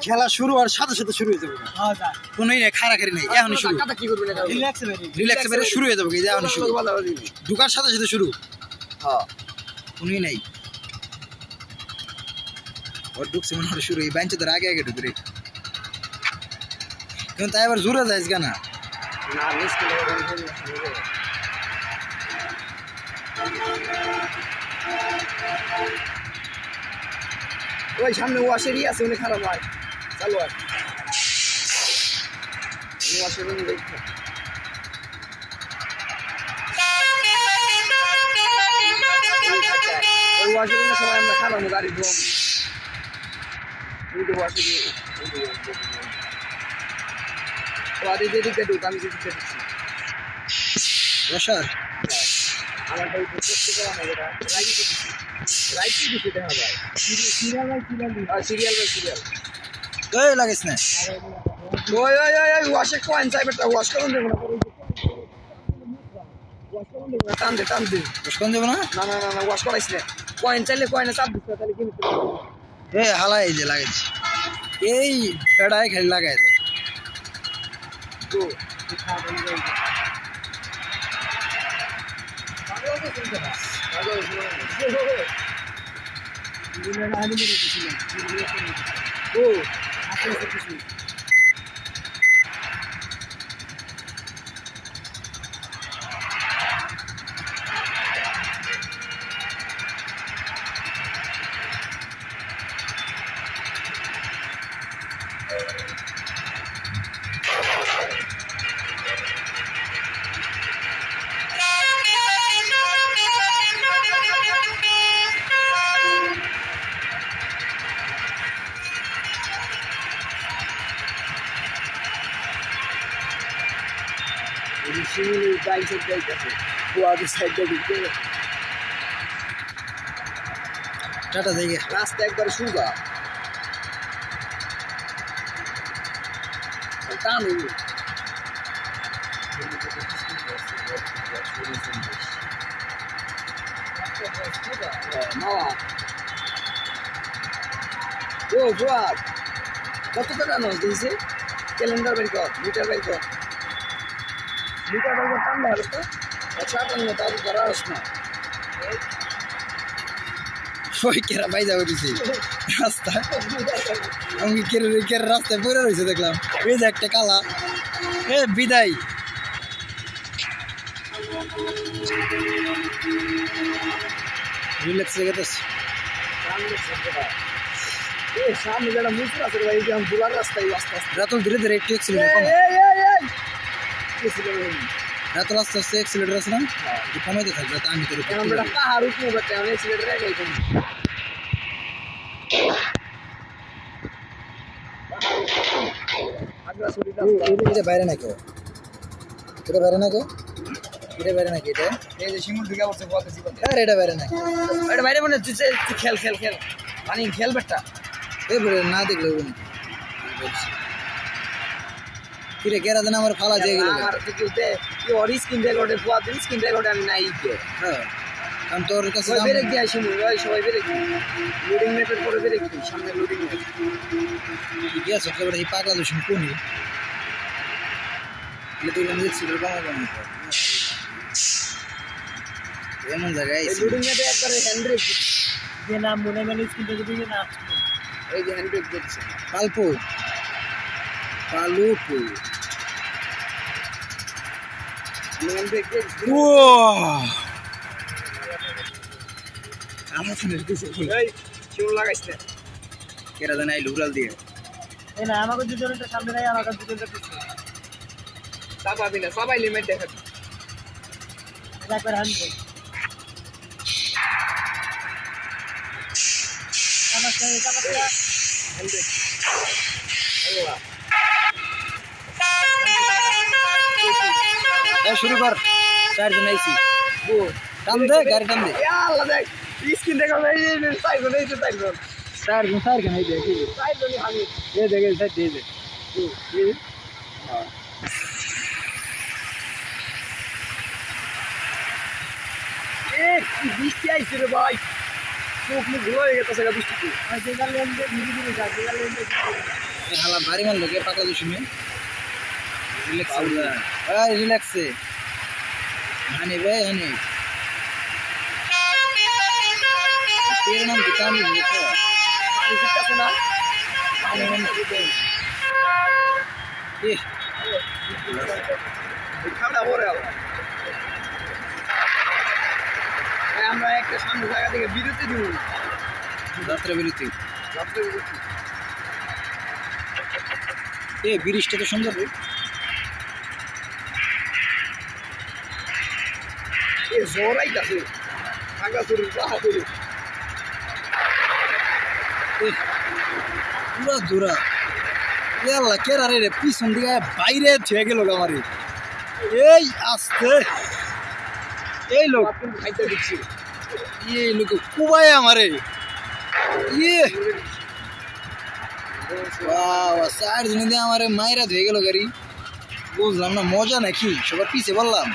খেলা শুরু হওয়ার সাথে সাথে শুরু হয়ে যাবে কোনো খারা খারি নেই এখনই শুরু। রিল্যাক্স এবারে শুরু হয়ে যাবে এখনই শুরু। ঢুকার সাথে সাথে শুরু। কোনোই নাই। ওর ঢুকছে মনে হয় শুরু এই বেঞ্চে তোর আগে কিন্তু তাই আবার জোরে যাইস কেনা ওই সামনে ওয়াশেরই আছে উনি খারাপ হয়। চালু আর ওয়াশের উনি দেখতে ওই ওয়াশের উনি সবাই আমরা খারাপ গাড়ি ধোয়াম তো ওয়াশের ওদের যেদিকে ঢুক আমি যেদিকে ঢুকছি। আমার ভাই না এই লাগিস না। ওই ওই ওই ওই ওয়াশে কয়েন চাই বেটা ওয়াশ করুন দেবো না। ওয়াশ করুন না টান দে টান দে। দেবো না? না না না ওয়াশ করাইস না। কয়েন চাইলে কয়েনে চাপ দিস তাহলে এ হালাই যে লাগাইছে। এই পেড়ায় খালি লাগাই দেয় তো Ini adalah animal edition. Ini adalah animal edition. Oh, apa yang saya ও শিমুলি বাইশে যাইতেছে ফুয়াদের সাইডে ঢুকতে টাটা দেখে রাস্তা একবার সুগা টান মামা ও ফুয়াদ কত টাকা নস দিয়েছে? ক্যালেন্ডার বের কর মিটার বের কর। কর টান না তো আচ্ছা টান না তার ধরা আস না ওই কেরা বাইজা উঠেছে রাস্তায় আমি কেরে কেরে রাস্তায় পড়ে রয়েছে দেখলাম। এই যে একটা কালা। এ বিদায়। রিল্যাক্স হয়ে গেছে সামনে যেটা মুসুর আছে ভাই আমি বুলার রাস্তায় আস্তে আস্তে। ধীরে ধীরে একটু এক্সিলেটার কমা এই এই এই কি ছিল রে রাতুল আস্তে আস্তে এক্সিলেটার আছে না একটু কমাইতে থাকবে তা আমি তোর উপর এখন তুলে বেটা দেব। পাহাড় উঠবো বেটা আমি সিলেট রে গাই কোন আগ্রা সরি এ- এটা- এটা বাইরে নাকি এটা বাইরে নাকি এটা বাইরে নাকি এটা এই যে শিমুল ঢুকে পড়ছে বলতে জীবন আর এটা বাইরে নাকি কিরে কেরা দেন আমার ফালা গেল। ওর স্ক্রিন রেকর্ডে স্ক্রিন রেকর্ডে আমি নাই হ্যাঁ কারণ তোর কাছে লোডিং পরে সামনে লোডিং আছে তোর এই পাগলা দোষ কোনি এমন জায়গায় লোডিং একবারে হ্যান্ড ব্রেক যে নাম মনে মনে স্ক্রিনটা যদি না এই যে হ্যান্ড ব্রেক দিচ্ছে পালপু। পালুপু। আমি আমার এই শিমুল লাগাইছ না কেরা দেন আইল উড়াল দিয়ে এই না আমাকে দুজনটা সামনে নাই আমাকে দুজনটা পিছনে চাপাবি না সবাই লিমিট দেখাবি একবার হানবে আমার সাথে ব্রেক আল্লাহ এ শুরু কর। চারজন আইছি। ও টান দে গাড়ি টান দে। আল্লাহ দেখ স্ক্রিন দেখো এই যে এই যে চারজন চারজন আইছে কি সাইজনই হামি এ দেখে সাইড দিয়ে দে এ কি বৃষ্টি আইছে রে ভাই। চোখ মুখ ধুলো হয়ে গেছে বৃষ্টিতে। ধীরে ধীরে লেনতে হালা ভারী মারলো কে পাতলা রিল্যাক্স ভাই রিল্যাক্সে হানি ভাই হানি। তের নাম তামিল লিখো আমরা বিরতি দিব। এ তো সুন্দর চুরি পুরা দূরা রে পিছন দিকে বাইরে গেল আমারে। এই আসতে। এই লোক খাইতে দিচ্ছি। ইয়ে লোক কুবায় আমারে। ইয়ে। বাহ আমারে মায়েরা ধুয়ে গেল গাড়ি। বুঝলাম না, মজা নাকি? সবার পিছে বললাম।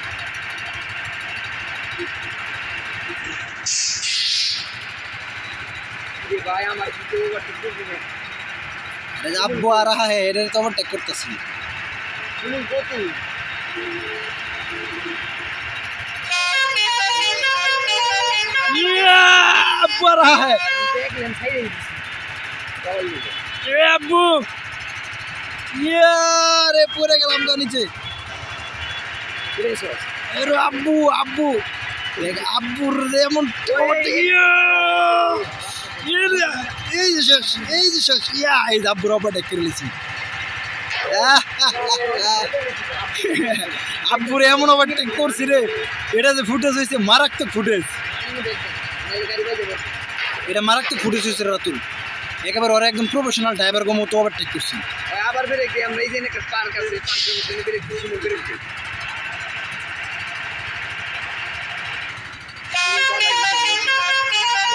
যে ভাই আমার কিন্তু ওভার ঠিক না আব্বু আর রাহা হ্যাঁ এটা তো ওভারটেক করতেছি তুমি কত? আব্বু আর রাহা হ্যাঁ দেখলেন সাইডে দিচ্ছি সবাই দিবে। এ আব্বু। রে পড়ে গেলাম তো নিচে। আব্বু আব্বু। আব্বুর এমন এই যে এই যে শেষ ইয়া, এই যে আব্বুর ওভারটেক করে লিছি আব্বুর এমন ওভারটেক করছি রে, এটা যে ফুটেজ হয়েছে, মারাত্মক ফুটেজ এটা মারাত্মক ফুটেজ হয়েছে রাতুল। একেবারে ওরা একদম প্রফেশনাল ড্রাইভার গো মতো ওভারটেক করছি। আবার দিই শুনে বেরেক দিই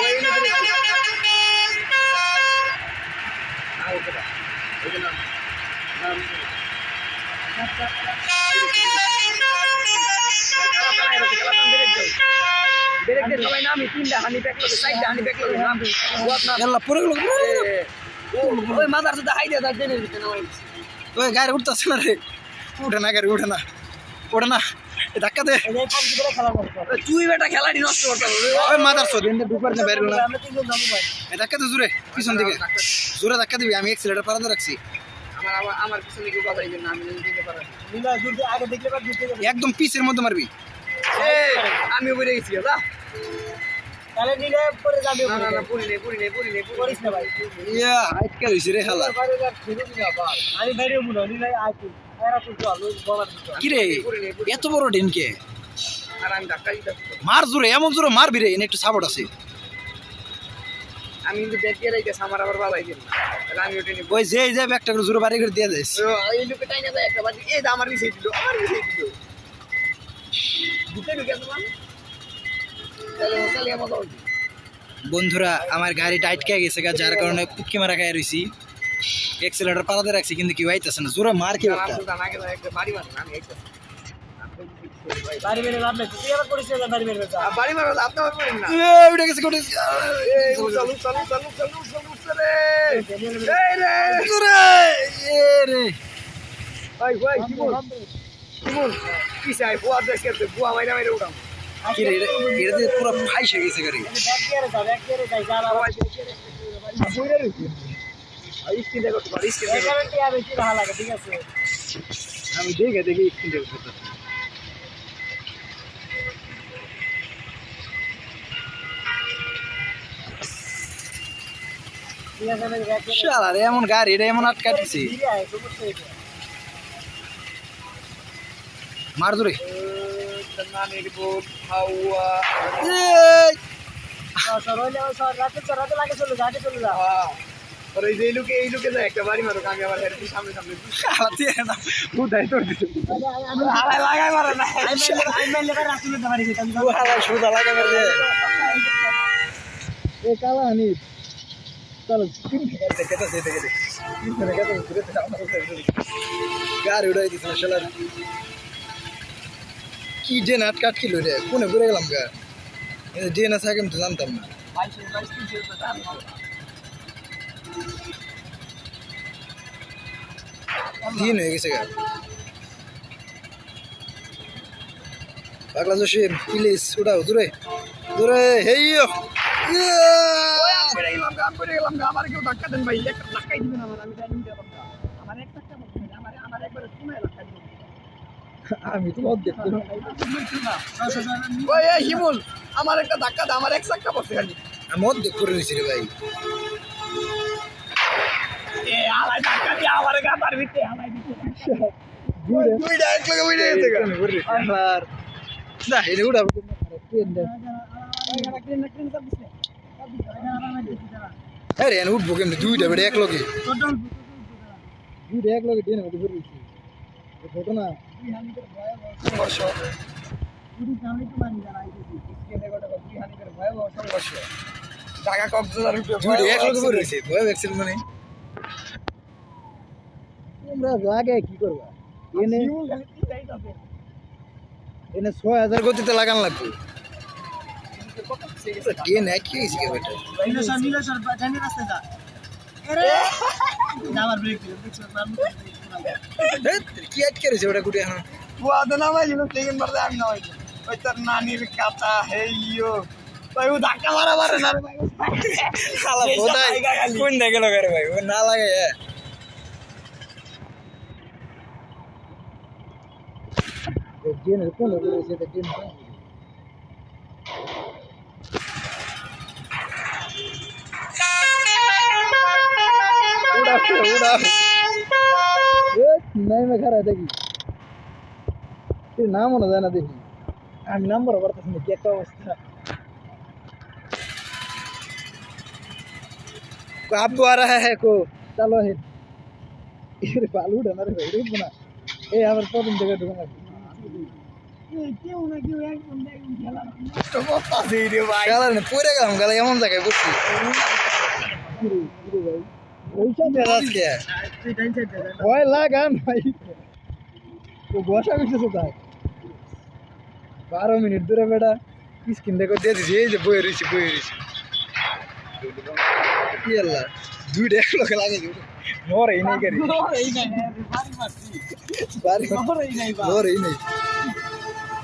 ওই এনে বেরেক দিই আ ওকে দা ওকে না নাম বেরেক দে সবাই নামি তিনটা হানি প্যাক লাগে চারটা হানি প্যাক লাগে নাম ও আপনার গেল ওই মাদার সাথে হাই দিয়ে তার ট্রেনের ভিতরে ওই গাড়ি উঠতেছে না রে। উঠে না গাড়ি উঠে না। ওঠে না। ধাক্কা দে। তুই বেটা খেলাটি নষ্ট করতে ওই মাদার সদ এনে ঢুকবার না বাইরে না আমরা তিনজন যাব ভাই। এ ধাক্কা দে জোরে পিছন দিকে। জোরে ধাক্কা দিবি আমি এক্সিলেটার পারাতে রাখছি। একদম পিসের মধ্যে মারবি। আমি উপরে গেছি দাদা তাহলে নিলে পরে যাবে না না না পুরি নেই পুরি নেই পুরি নেই করিস না ভাই। ইয়া হাইট কে হইছে রে হালা বাইরে যা ফিরে দিনা ভাই। আমি বাইরে মুনো নিলে আই তুই। এরা তুই চল ওই বলার দিতে কি রে এত বড় ডেনকে মার জোরে এমন জোরে মারবি রে এনে একটু সাপোর্ট আছে। আমি কিন্তু ব্যাগ দিয়ে রাখতেছি আমার আবার বাবাই দিন তাহলে আমি ওটা নিব। ওই যে যে একটা করে জোরে বাড়ি করে দিয়ে যাইস এই লোকে টাইনা যায় একটা বাজি এই আমার মিশে দিল আমার মিশে দিল। দিতে ঢুকে তোমার বন্ধুরা আমার গাড়ি টাইট খেয়ে গেছে গা, যার কারণে কুটকি মারা খাই রইছি। এক্সেলেটার পালাতে রাখছি কিন্তু কি হইতাছে না। জোরে মার কি একটা। বাড়ি মার আমি এই বাড়ি বেরে লাভ নাই। তুই আবার করিস না বাড়ি বেরে যা। বাড়ি মার আপনি আমার করেন না। এ, উঠে গেছে উঠে গেছে। এই চালু চালু চালু চালু চালু রে। এই রে। জোরে। এ রে। ভাই ভাই কি বল কি বল কি চাই বুয়া দেশ বুয়া মাইরা মাইরা উঠাম গাড়ি। আমি রে, এমন গাড়ি, এটা এমন আটকা দিছে। ধীরে আয় সমস্যা এটা মার হাওয়া এই, হ্যাঁ লোকে এই লোকে যায় একটা বাড়ি মারো আমি আবার সামনে সামনে উদাই তোর লাগাই মারে না সুদা লাগে মারবে এ কালা হানি চলো কেটা সেটা কেটে কিনে কেটে ঘুরে গাড়ি উড়াই দিছিল শালার কি যে নাট কাট কিলো রে? কোনে ঘুরে গেলাম গা? ডিএনএস আগে আমি তো জানতাম না। দিন হয়ে গেছে গা। পাগলা জসিম প্লিজ উঠাও, দূরে। দূরে গা? আমার কেউ ধাক্কা দেন ভাই। ধাক্কাই দিবেন আমার, আমি জানি দিলাম গা আমার একটা টাকা বলছেন আমার আমার একবারে শুনে ধাক্কা দিবেন আমি তো অর্ধেক ওই এই হিমুল আমার একটা ধাক্কা দে আমার এক চাক্কা পড়ছে খালি। আমি অর্ধেক করে নিয়েছি রে ভাই। এ আলাই ধাক্কা দিয়ে আমার গাতার ভিতরে আলাই উঠাবো কেমনি? দুইটা বেড়ে এক লগে দুইটা এক লগে মধ্যে ঘটনা সংঘর্ষ ঢাকা কক্সবাজার মানে তোমরা লাগে কি করবা এনে এনে ছয় হাজার গতিতে লাগান লাগবে একই হয়েছে কে বেটা আমার ব্রেক দিল কি আটকে রয়েছে ওটা গুটি এখন বুয়াতে নামাই ছিল সেকেন্ড বারে আমি নামাই ওই তোর নানির কাতা হেইয়ো ভাই ও ধাক্কা মারা মারে না রে ভাই শালা বোধাই কোন দেখে লাগাই রে ভাই ও না লাগে হ্যাঁ ট্রেন কোন লোক রয়েছে ট্রেন উড়া উড়া এ নাই মে খারা দেখি তোর নাম মনে যায় না দেখি আমি নাম্বার পারতেছি না কি একটা অবস্থা को आपको आ रहा है को चलो है ये बालू उड़ा रे भाई रुक ना ए हमारे प्रॉब्लम जगह ढूंढना তো বলতাছি রে ভাই গালা না পড়ে গেলাম গালা এমন জায়গায় বসছি ওইটা দেখ আজকে ভয় লাগান ভাই। ও বসা করতেছে তাই। বারো মিনিট ধরে বেটা স্ক্রিন দেখো দিয়ে দিছি এই যে বয়ে রয়েছি বয়ে রয়েছি। দুইটা এক লোকে লাগে নর এই নাই করি বাড়ি নর এই নাই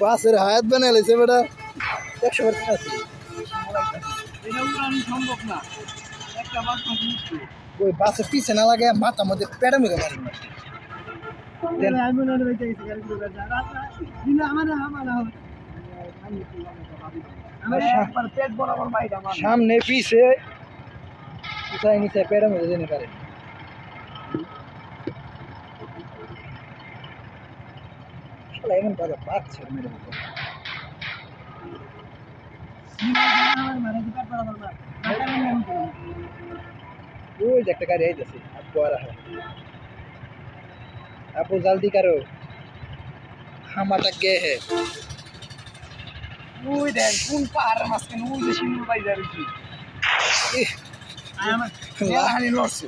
বাসের হায়াত বানাই লাইছে বেটা। একশো পার্সেন্ট আছে সম্ভব না। একটা মাস ওই বাসের পিছে না লাগে মাথা মধ্যে পেটে মারি বাইরে আমার সামনে পিছে। পিছায় নিচে পেটে মধ্যে জেনে পারে। এমন পাচ্ছে মেরে মতো। ওই যে একটা গাড়ি আইতেছে আপু আর আপু জলদি করো হামাটা গে হে? ওই দেখ কোন পাহাড়ের মাঝখানে ওই যে শিমুল হানি লড়ছে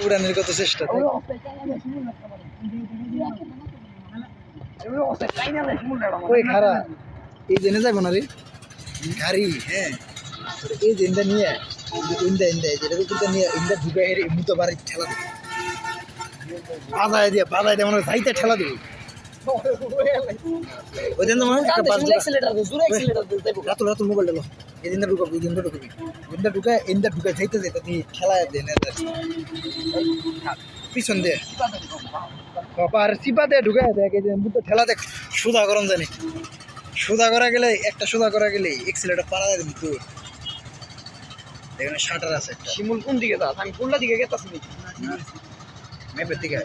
উড়ানের কত চেষ্টা ওই পারে খারা এই জেনে যাব না রে? গাড়ি হ্যাঁ। এই যে ইন্দা নিয়ে ইন্দা ইন্দা নিয়ে ইন্দা ঢুকে হেরে বাড়ি ঠেলা দেবে। দিয়ে দিয়ে মনে যাইতে ঠেলা দেবে। ওই দিন একটা দে রাতুল রাতুল মোবাইল দিল এই দিনটা ঢুকাবো এই দিনটা ঢুকাবি ঢুকা ইন্দা ঢুকা যাইতে যাইতে তুই ঠেলা দে না পিছন দে আর চিপা দে ঢুকা দেখ এই মুতো ঠেলা দেখ সুদা গরম জানি। সুদা করা গেলে একটা সুদা করা গেলে এক্সিলেটার পারা দেয় কিন্তু। এখানে শাটার আছে একটা। শিমুল কোন দিকে যাস আমি কোনটা দিকে গেতাছি নাকি ম্যাপের দিকে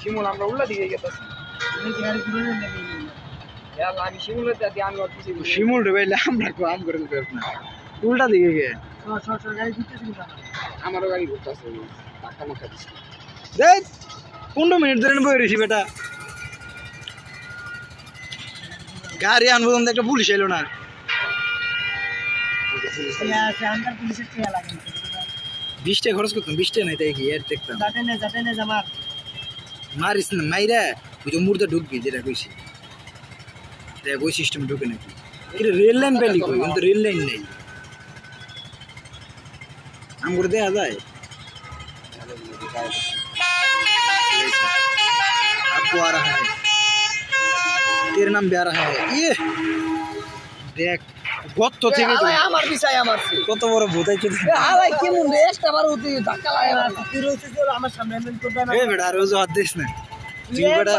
শিমুল আমরা উল্লা দিকে গেতাছি। আমি শিমুলের দাদি আমি ওর পিছে শিমুল রে আমরা কো আম করে দিতে না। উল্টা দিকে গে। আমারও গাড়ি ঘুরতেছে। দিচ্ছে দেখ পনেরো মিনিট ধরে বই রয়েছি বেটা। গাড়ি আনব একটা পুলিশ এলো না। বিশ টাকা খরচ করতাম বিশ টাকা নাই তাই কি এর দেখতাম যাতে নে, যাতে নে, জামার। মারিস না মাইরা ওই যে মুর্দা ঢুকবি যেটা কইছি দেখ ওই সিস্টেম ঢুকে নাকি এটা রেল লাইন পেলি কই কিন্তু রেল লাইন নেই আম করে দেখা যায় आपको आ रहा है तेरे नाम भी आ रहा है ये দেখ থেকে আমার কত বড় ভূতাই চলে এ কেমন রে? একটা বার হতে ধাক্কা লাগে না তুই রয়েছিস যে আমার সামনে এমন করবে না। এ বেটা আর হাত দিস না। তুই বেটা।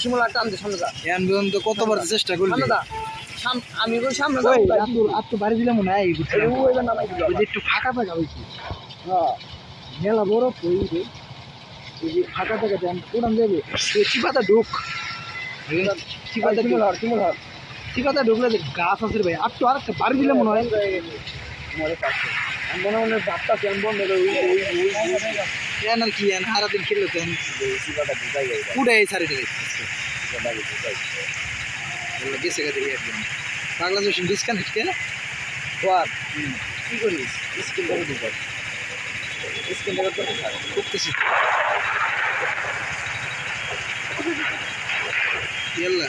শিমুল আর টান দে সামনে যা। এখন পর্যন্ত কতবার চেষ্টা করলি? আমি সামনে যা ওই আতুর আত্ম বাড়ি দিলাম না এই ওই ওই নামাই দিল একটু ফাঁকা হ্যাঁ। মেলা বড় কই রে এই যে ফাঁকা ফাঁকা দেন কোরআন দেবে তুই চিপাতা ঢুক। চিপাতা শিমুল হর শিমুল হর চিপাতা ঢুকলে যে গাছ আছে ভাই। আর তো আর একটা বাড়ি দিলাম মনে হয়। মনে মনে কেন ওই ওই কেন আর কি এন সারাদিন খেললে তো শিবাটা ঢুকাই এই দিলে ঢুকাই গেছে গেছে একদম পাগলা জোশন ডিসকানেক্ট কে? তোর কি করিস? স্কিন করে দিস তো করতেছি ইয়াল্লা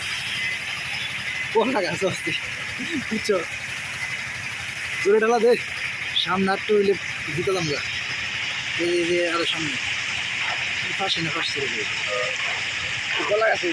কলা গাছ আসতে বুঝছ? জোরে ঢালা দেখ সামনে আটটু হইলে দিতাম গা। এই যে আরও সামনে। ফাঁসে না ফাঁসছে গলা গেছে।